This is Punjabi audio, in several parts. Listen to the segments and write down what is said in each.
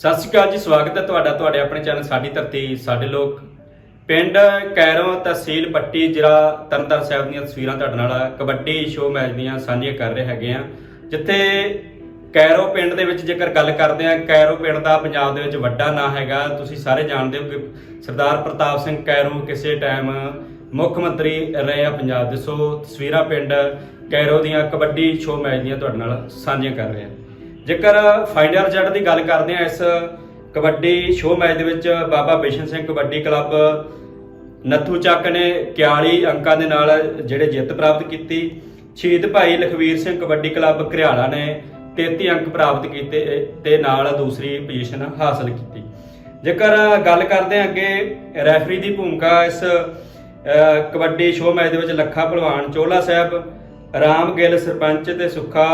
ਸਤਿ ਸ਼੍ਰੀ ਅਕਾਲ ਜੀ, ਸਵਾਗਤ ਹੈ ਤੁਹਾਡਾ, ਤੁਹਾਡੇ ਆਪਣੇ ਚੈਨਲ ਸਾਡੀ ਧਰਤੀ, ਸਾਡੇ ਲੋਕ। ਪਿੰਡ ਕੈਰੋਂ ਤਹਿਸੀਲ ਪੱਟੀ ਜ਼ਿਲ੍ਹਾ ਤਰਨਤਾਰਨ ਸਾਹਿਬ ਦੀਆਂ ਤਸਵੀਰਾਂ ਤੁਹਾਡੇ ਨਾਲ ਕਬੱਡੀ ਸ਼ੋਅ ਮੈਚ ਦੀਆਂ ਸਾਂਝੀਆਂ ਕਰ ਰਹੇ ਹੈਗੇ ਆ। ਜਿੱਥੇ ਕੈਰੋ ਪਿੰਡ ਦੇ ਵਿੱਚ ਜੇਕਰ ਗੱਲ ਕਰਦੇ ਆ, ਕੈਰੋ ਪਿੰਡ ਦਾ ਪੰਜਾਬ ਦੇ ਵਿੱਚ ਵੱਡਾ ਨਾਂ ਹੈਗਾ। ਤੁਸੀਂ ਸਾਰੇ ਜਾਣਦੇ ਹੋ ਕਿ ਸਰਦਾਰ ਪ੍ਰਤਾਪ ਸਿੰਘ ਕੈਰੋ ਕਿਸੇ ਟਾਈਮ ਮੁੱਖ ਮੰਤਰੀ ਰਹੇ ਆ ਪੰਜਾਬ ਦੇ। ਸੋ ਤਸਵੀਰਾਂ ਪਿੰਡ ਕੈਰੋ ਦੀਆਂ ਕਬੱਡੀ ਸ਼ੋਅ ਮੈਚ ਦੀਆਂ ਤੁਹਾਡੇ ਨਾਲ ਸਾਂਝੀਆਂ ਕਰ ਰਹੇ ਆ। ਜੇਕਰ ਫਾਈਨਲ ਰਿਜ਼ਲਟ ਦੀ ਗੱਲ ਕਰਦੇ ਆ ਇਸ ਕਬੱਡੀ ਸ਼ੋਅ ਮੈਚ ਦੇ ਵਿੱਚ ਬਾਬਾ ਬਿਸ਼ਨ ਸਿੰਘ ਕਬੱਡੀ ਕਲੱਬ ਨੱਥੂ ਚੱਕ ਨੇ 41 ਅੰਕਾਂ ਦੇ ਨਾਲ ਜਿਹੜੇ ਜਿੱਤ ਪ੍ਰਾਪਤ ਕੀਤੀ। ਸ਼ਹੀਦ ਭਾਈ ਲਖਵੀਰ ਸਿੰਘ ਕਬੱਡੀ ਕਲੱਬ ਘਰਿਆਲਾ ਨੇ 33 ਅੰਕ ਪ੍ਰਾਪਤ ਕੀਤੇ ਤੇ ਨਾਲ ਦੂਸਰੀ ਪੋਜੀਸ਼ਨ ਹਾਸਲ ਕੀਤੀ। ਜੇਕਰ ਗੱਲ ਕਰਦੇ ਹਾਂ ਅੱਗੇ ਰੈਫਰੀ ਦੀ ਭੂਮਿਕਾ ਇਸ ਕਬੱਡੀ ਸ਼ੋਅ ਮੈਚ ਦੇ ਵਿੱਚ ਲੱਖਾ ਭਲਵਾਨ ਚੋਲਾ ਸਾਹਿਬ, ਰਾਮ ਗਿੱਲ ਸਰਪੰਚ ਤੇ ਸੁੱਖਾ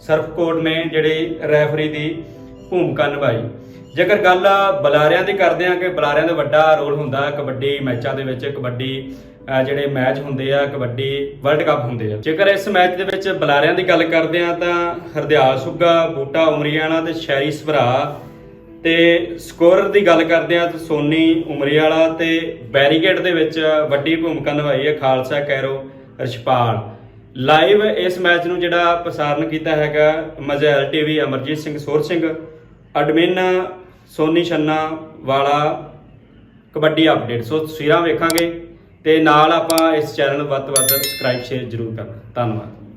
ਸਰਫਕੋਟ ਨੇ ਜਿਹੜੀ ਰੈਫਰੀ ਦੀ ਭੂਮਿਕਾ ਨਿਭਾਈ। ਜੇਕਰ ਗੱਲ ਬੁਲਾਰਿਆਂ ਦੀ ਕਰਦੇ ਹਾਂ ਕਿ ਬੁਲਾਰਿਆਂ ਦਾ ਵੱਡਾ ਰੋਲ ਹੁੰਦਾ ਕਬੱਡੀ ਮੈਚਾਂ ਦੇ ਵਿੱਚ, ਕਬੱਡੀ ਜਿਹੜੇ ਮੈਚ ਹੁੰਦੇ ਆ, ਕਬੱਡੀ ਵਰਲਡ ਕੱਪ ਹੁੰਦੇ ਆ। ਜੇਕਰ ਇਸ ਮੈਚ ਦੇ ਵਿੱਚ ਬੁਲਾਰਿਆਂ ਦੀ ਗੱਲ ਕਰਦੇ ਆ ਤਾਂ ਹਰਦਿਆਲ ਸੁੱਗਾ, ਬੂਟਾ ਉਮਰੀਆਣਾ ਤੇ ਸ਼ੈਰੀ ਸਭਰਾ ਤੇ ਸਕੋਰਰ ਦੀ ਗੱਲ ਕਰਦੇ ਆ ਤਾਂ ਸੋਨੀ ਉਮਰੀਵਾਲਾ ਤੇ ਬੈਰੀਕੇਡ ਦੇ ਵਿੱਚ ਵੱਡੀ ਭੂਮਿਕਾ ਨਿਭਾਈ ਹੈ ਖਾਲਸਾ ਕੈਰੋ ਰਛਪਾਲ ਲਾਈਵ ਇਸ ਮੈਚ ਨੂੰ ਜਿਹੜਾ ਪ੍ਰਸਾਰਣ ਕੀਤਾ ਹੈਗਾ ਮਜ਼ੈਲ ਟੀਵੀ ਅਮਰਜੀਤ ਸਿੰਘ ਸੋਰ ਸਿੰਘ ਐਡਮਿਨ ਸੋਨੀ ਛੰਨਾ ਵਾਲਾ ਕਬੱਡੀ ਅਪਡੇਟ ਸੋ ਤਸਵੀਰਾਂ ਵੇਖਾਂਗੇ ਤੇ ਨਾਲ ਆਪਾਂ ਇਸ ਚੈਨਲ ਵੱਧ ਤੋਂ ਵੱਧ ਸਬਸਕ੍ਰਾਈਬ ਸ਼ੇਅਰ ਜ਼ਰੂਰ ਕਰਨਾ। ਧੰਨਵਾਦ।